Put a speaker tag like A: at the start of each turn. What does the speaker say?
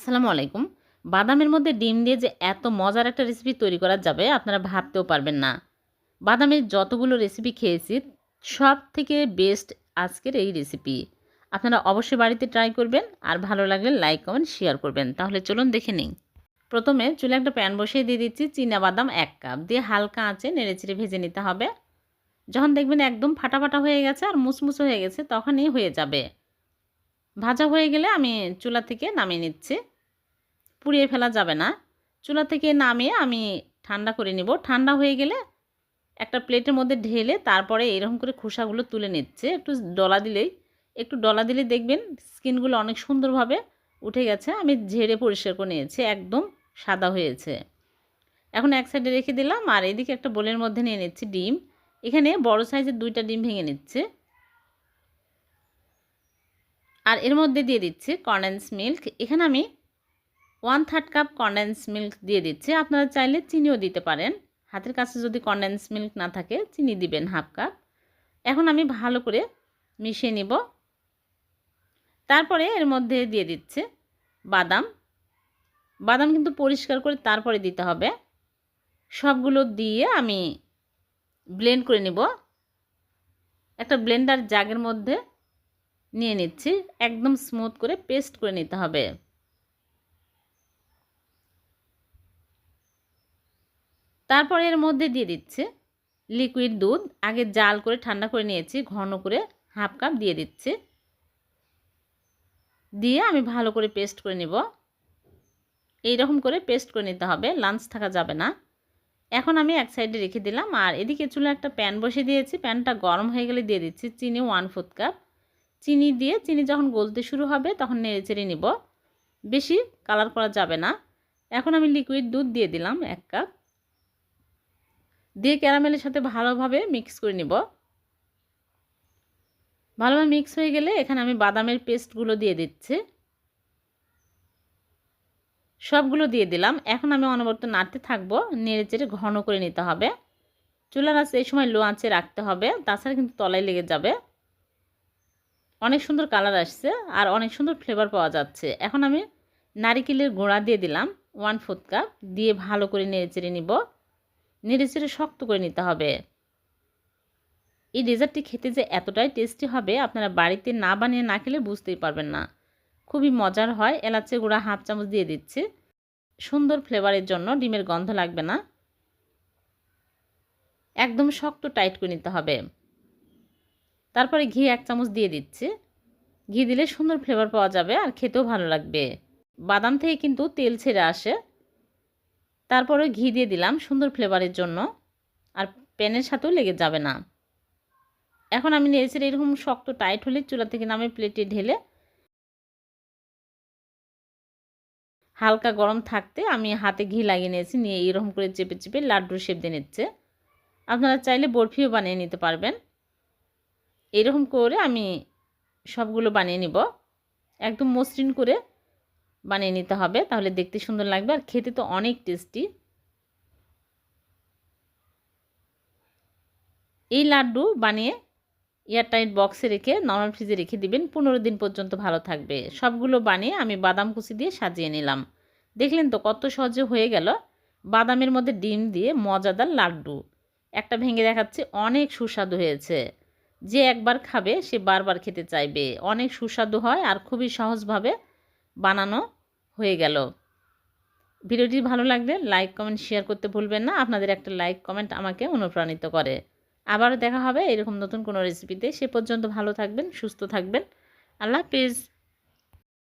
A: আসসালামু আলাইকুম। বাদামের মধ্যে ডিম দিয়ে যে এত মজার একটা রেসিপি তৈরি করা যাবে, আপনারা ভাবতেও পারবেন না। বাদামের যতগুলো রেসিপি খেয়েছি সব থেকে বেস্ট আজকের এই রেসিপি আপনারা অবশ্যই বাড়িতে ট্রাই করবেন, আর ভালো লাগলে লাইক কমেন্ট শেয়ার করবেন। তাহলে চলুন দেখে নিই। প্রথমে চুলে একটা প্যান বসিয়ে দিয়ে দিচ্ছি বাদাম এক কাপ দিয়ে হালকা আঁচে নেড়েচেড়ে ভেজে নিতে হবে। যখন দেখবেন একদম ফাটা ফাটা হয়ে গেছে আর মুসমুসো হয়ে গেছে, তখনই হয়ে যাবে। ভাজা হয়ে গেলে আমি চুলা থেকে নামিয়ে নিচ্ছি। পুড়িয়ে ফেলা যাবে না। চুলা থেকে নামিয়ে আমি ঠান্ডা করে নিব। ঠান্ডা হয়ে গেলে একটা প্লেটের মধ্যে ঢেলে তারপরে এরকম করে খোসাগুলো তুলে নিচ্ছে। একটু ডলা দিলেই, একটু ডলা দিলে দেখবেন স্কিনগুলো অনেক সুন্দরভাবে উঠে গেছে। আমি ঝেড়ে পরিষ্কার করে নিয়েছি, একদম সাদা হয়েছে। এখন এক সাইডে রেখে দিলাম আর এদিকে একটা বোলের মধ্যে নিয়ে নিচ্ছি ডিম। এখানে বড় সাইজের দুইটা ডিম ভেঙে নিচ্ছে। আর এর মধ্যে দিয়ে দিচ্ছি কন্ডেন্স মিল্ক। এখানে আমি one third cup condense milk দিয়ে দিচ্ছি। আপনারা চাইলে চিনিও দিতে পারেন। হাতের কাছে যদি কন্ডেন্স মিল্ক না থাকে, চিনি দিবেন হাফ কাপ। এখন আমি ভালো করে মিশিয়ে নিব। তারপরে এর মধ্যে দিয়ে দিচ্ছে বাদাম। বাদাম কিন্তু পরিষ্কার করে তারপরে দিতে হবে। সবগুলো দিয়ে আমি ব্লেন্ড করে নিব। একটা ব্লেন্ডার জাগের মধ্যে নিয়ে নিচ্ছি। একদম স্মুথ করে পেস্ট করে নিতে হবে। তারপরে এর মধ্যে দিয়ে দিচ্ছে লিকুইড দুধ। আগে জাল করে ঠান্ডা করে নিয়েছি, ঘন করে হাফ কাপ দিয়ে দিচ্ছে। দিয়ে আমি ভালো করে পেস্ট করে নিব। এই রকম করে পেস্ট করে নিতে হবে লাঞ্চ থাকা যাবে না। এখন আমি এক সাইডে রেখে দিলাম। আর এদিকে চুলে একটা প্যান বসে দিয়েছি। প্যানটা গরম হয়ে গেলে দিয়ে দিচ্ছি চিনি ওয়ান ফোর্থ কাপ চিনি দিয়ে, চিনি যখন গলতে শুরু হবে তখন নেড়ে চেড়ে নিব। বেশি কালার করা যাবে না। এখন আমি লিকুইড দুধ দিয়ে দিলাম এক কাপ দিয়ে ক্যারামেলের সাথে ভালোভাবে মিক্স করে নিব। ভালোভাবে মিক্স হয়ে গেলে এখানে আমি বাদামের পেস্টগুলো দিয়ে দিচ্ছি। সবগুলো দিয়ে দিলাম। এখন আমি অনবরত নাড়তে থাকব। নেড়ে চেড়ে ঘন করে নিতে হবে। চুলার আঁচ এই সময় লো আঁচে রাখতে হবে। তাছাড়া কিন্তু তলায় লেগে যাবে। অনেক সুন্দর কালার আসছে আর অনেক সুন্দর ফ্লেভার পাওয়া যাচ্ছে। এখন আমি নারিকেলের গোড়া দিয়ে দিলাম। One fourth cup. দিয়ে ভালো করে নেড়ে চেড়ে নিব। নেড়ে চেড়ে শক্ত করে নিতে হবে। এই ডেজার্টটি খেতে যে এতটাই টেস্টি হবে, আপনারা বাড়িতে না বানিয়ে না খেলে বুঝতেই পারবেন না। খুবই মজার হয় এলাচে গুঁড়া হাফ চামচ দিয়ে দিচ্ছি। সুন্দর ফ্লেভারের জন্য ডিমের গন্ধ লাগবে না। একদম শক্ত টাইট করে নিতে হবে। তারপরে ঘি এক চামচ দিয়ে দিচ্ছি। ঘি দিলে সুন্দর ফ্লেভার পাওয়া যাবে আর খেতেও ভালো লাগবে। বাদাম থেকে কিন্তু তেল ছেড়ে আসে। তারপরে ঘি দিয়ে দিলাম সুন্দর ফ্লেভারের জন্য। আর প্যানের সাথেও লেগে যাবে না। এখন আমি নেড়েছেড়ে এরকম শক্ত টাইট হলে চুলা থেকে নামে প্লেটে ঢেলে হালকা গরম থাকতে আমি হাতে ঘি লাগিয়ে নিয়েছি, নিয়ে এরকম করে চেপে চেপে লাড্ডুর শেপ দিয়ে নিচ্ছে। আপনারা চাইলে বরফিও বানিয়ে নিতে পারবেন। এরকম করে আমি সবগুলো বানিয়ে নিব। একদম মসৃণ করে বানিয়ে নিতে হবে, তাহলে দেখতে সুন্দর লাগবে। আর খেতে তো অনেক টেস্টি এই লাড্ডু বানিয়ে এয়ারটাইট বক্সে রেখে নর্মাল ফ্রিজে রেখে দিবেন। পনেরো দিন পর্যন্ত ভালো থাকবে। সবগুলো বানিয়ে আমি বাদাম কুচি দিয়ে সাজিয়ে নিলাম। দেখলেন তো কত সহজে হয়ে গেল। বাদামের মধ্যে ডিম দিয়ে মজাদার লাড্ডু। একটা ভেঙে দেখাচ্ছে, অনেক সুস্বাদু হয়েছে। যে একবার খাবে, সে বারবার খেতে চাইবে। অনেক সুস্বাদু হয় আর খুবই সহজভাবে বানানো হয়ে গেল। ভিডিওটি ভালো লাগলে লাইক কমেন্ট শেয়ার করতে ভুলবেন না। আপনাদের একটা লাইক কমেন্ট আমাকে অনুপ্রাণিত করে। আবারও দেখা হবে এরকম নতুন কোনো রেসিপিতে সে পর্যন্ত ভালো থাকবেন, সুস্থ থাকবেন। আল্লাহ হাফিজ।